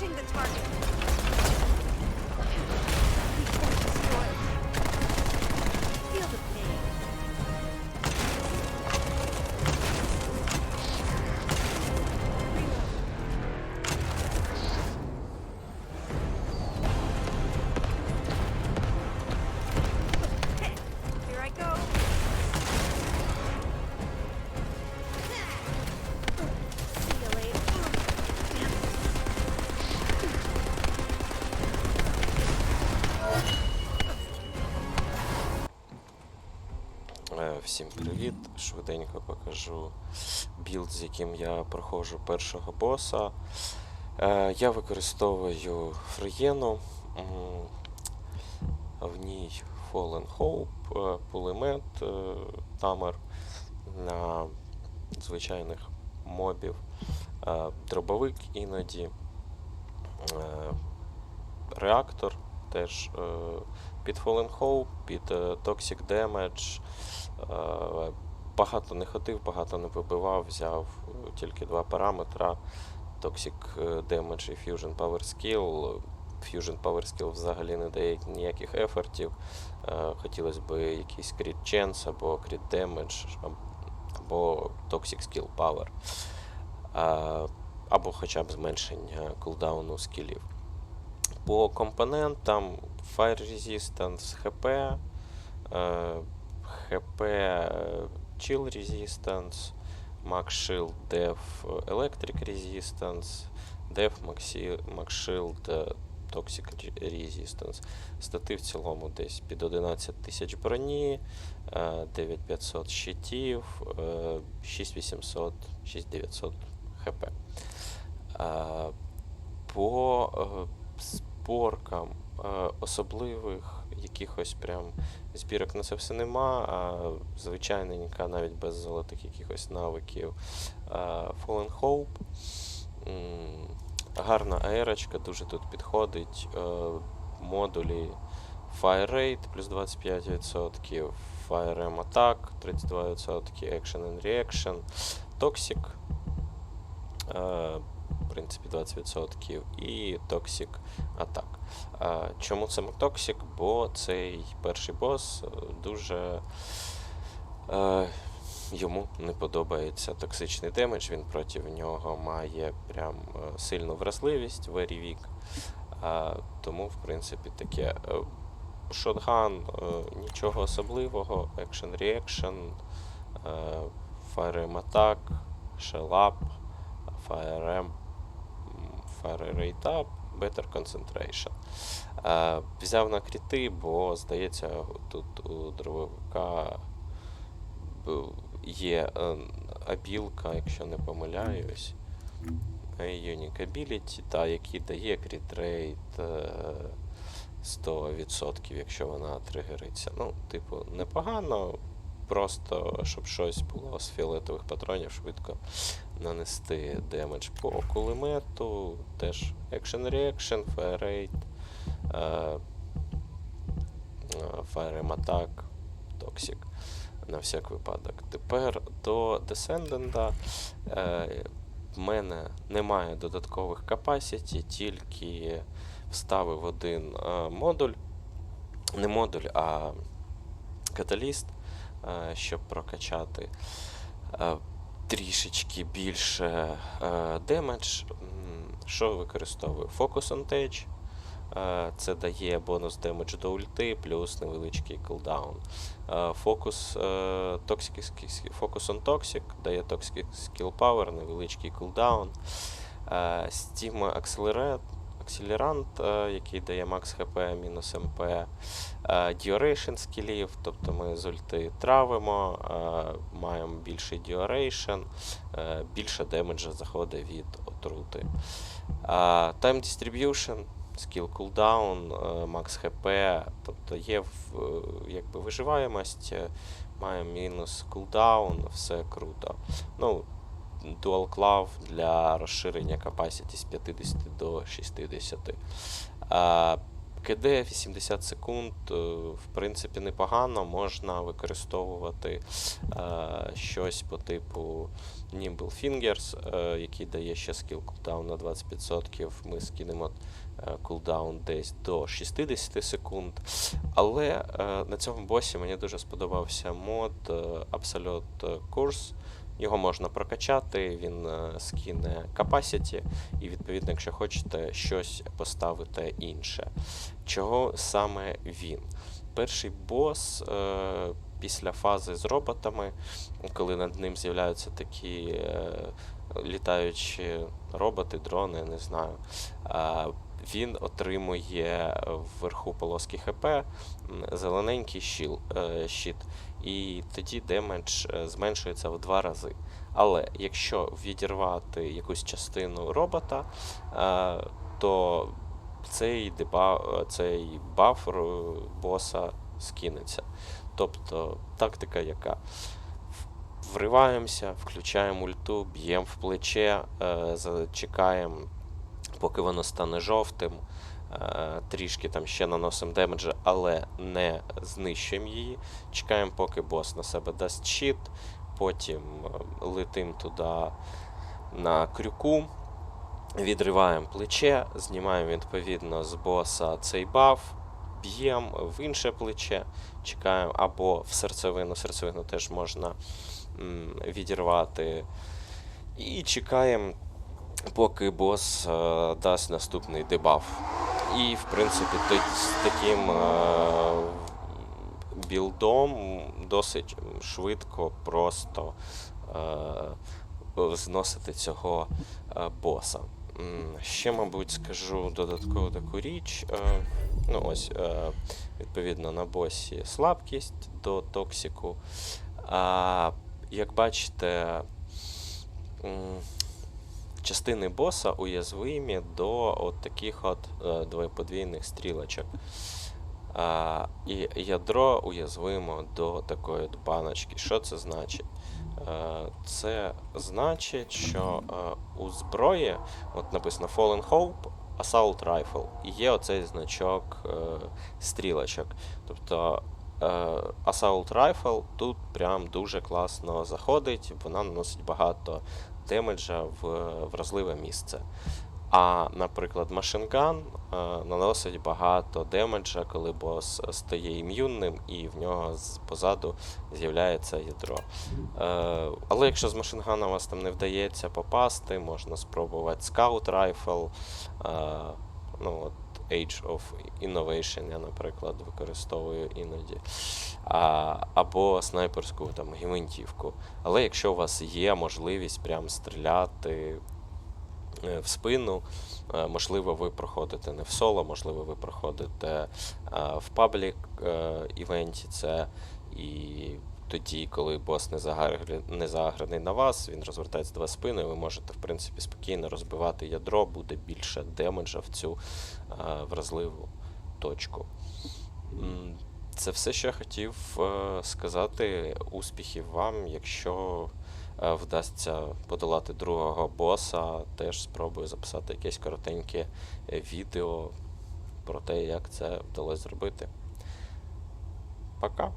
Approaching the target. Всім привіт! Швиденько покажу білд, з яким я проходжу першого боса. Е, Я використовую фреєну. В ній Fallen Hope, е, пулемет, е, тамер на звичайних мобів, дробовик іноді, реактор теж е, під Fallen Hope, під е, Toxic Damage. Е, Багато не ходив, багато не вибивав, взяв тільки два параметра: Toxic Damage і Fusion Power Skill. Fusion Power Skill взагалі не дає ніяких ефортів. Хотілося б якийсь Crit Chance або Crit Damage, або Toxic Skill Power. Або хоча б зменшення кулдауну скілів. По компонентам Fire Resistance HP, е, HP е, Chill Resistance, Max Shield Def Electric Resistance, Def Max Shield е, Toxic Resistance. Стати в цілому десь під 11 тисяч броні, е, 9500 щитів, е, 6800, 6900 хп. Е, По е, зборкам е, особливих якихось прям збірок на це все нема. А звичайненька, навіть без золотих якихось навиків. е, Fallen Hope. Гарна аерочка, дуже тут підходить. Е, Модулі Fire Rate плюс 25%, Fire Aim Attack 32%, Action and Reaction, Toxic. Принципі, 20% і Toxic Attack. Чому саме Toxic? Бо цей перший бос е, дуже е, йому не подобається токсичний демедж. Він проти нього має прям е, сильну вразливість, very weak. Тому, в принципі, таке. Шотган нічого особливого, Action Reaction, е, Fire Aim Attack, Rate Up, Better Concentration. Е, взяв на кріти, бо, здається, тут у дробовика є е, абілка, якщо не помиляюсь. е, Unique Ability, та, який дає кріт рейт е, 100%, якщо вона тригериться. Ну, типу, непогано. Просто щоб щось було з фіолетових патронів швидко нанести демедж по кулемету. Теж Action Reaction, Fire Rate, е, е, Fire Attack, Toxic на всяк випадок. Тепер до Descendant. Е, в мене немає додаткових capacity, тільки вставив один е, модуль. Не модуль, а каталіст, е, щоб прокачати е, трішечки більше е, демедж. Що використовую? Focus on Tech. Е, Це дає бонус демедж до ульти, плюс невеличкий кулдаун. Фокус Toxic, on Toxic дає Toxic Skill Power, невеличкий кулдаун. Е, Steam Accelerate, Accelerant, е, який дає Max HP мінус МП. Е, Duration скілів, тобто ми з ульти травимо, е, маємо більший duration, е, більше демеджа заходить від отрути. Е, Time Distribution, Cooldown, е, Max HP, тобто є е, якби виживаємость, е, маємо мінус кулдаун, все круто. Ну, Dual Claw для розширення capacity з 50 до 60. А, КД 80 секунд, е, в принципі, непогано. Можна використовувати е, щось по типу Nimble Fingers, е, який дає ще скіл кулдаун на 20%. Ми скинемо е, кулдаун десь до 60 секунд. Але е, на цьому босі мені дуже сподобався мод е, Absolute Course. Його можна прокачати, він е, скине capacity, і відповідно, якщо хочете щось поставити інше. Чого саме він? Перший бос е, після фази з роботами, коли над ним з'являються такі е, літаючі роботи, дрони, не знаю. Е, він отримує вверху полоски ХП зелененький щіл, е, щит, і тоді демедж е, зменшується в два рази. Але якщо відірвати якусь частину робота, е, то цей, деба, цей баф боса скинеться. Тобто тактика яка? Вриваємося, включаємо ульту, б'ємо в плече, е, зачекаємо, поки воно стане жовтим. Е, Трішки там ще наносимо демеджа, але не знищуємо її. Чекаємо, поки бос на себе дасть щит, потім е, летим туди на крюку, відриваємо плече, знімаємо відповідно з боса цей баф, б'ємо в інше плече, чекаємо або в серцевину. Серцевину теж можна м, відірвати. І чекаємо, поки бос е, дасть наступний дебаф. І, в принципі, з таким е, білдом досить швидко, просто е, зносити цього е, боса. Ще, мабуть, скажу додаткову таку річ. Ну, ось, відповідно, на босі слабкість до токсику. Як бачите, частини боса уязвимі до от таких от е, двоподвійних стрілочок. А, і ядро уязвимо до такої баночки. Що це значить? Е, Це значить, що е, у зброї, от написано Fallen Hope, Assault Rifle, і є оцей значок стрілочок. Тобто Assault Rifle тут прям дуже класно заходить, вона наносить багато демеджа в вразливе місце. А, наприклад, машинган е, наносить багато демеджа, коли бос стає ім'юнним і в нього позаду з'являється ядро. Е, але якщо з машингана вас там не вдається попасти, можна спробувати Scout Rifle, е, ну Age of Innovation я, наприклад, використовую іноді. А, або снайперську там гвинтівку. Але якщо у вас є можливість прям стріляти е, в спину. Е, Можливо, ви проходите не в соло, можливо, ви проходите е, в паблік івенті це. І тоді, коли бос не загар- не заграний на вас, він розвертається до вас спиною, ви можете, в принципі, спокійно розбивати ядро, буде більше демеджа в цю е, вразливу точку. Це все, що я хотів е, сказати. Успіхів вам, якщо е, вдасться подолати другого боса, теж спробую записати якесь коротеньке відео про те, як це вдалося зробити. Пока.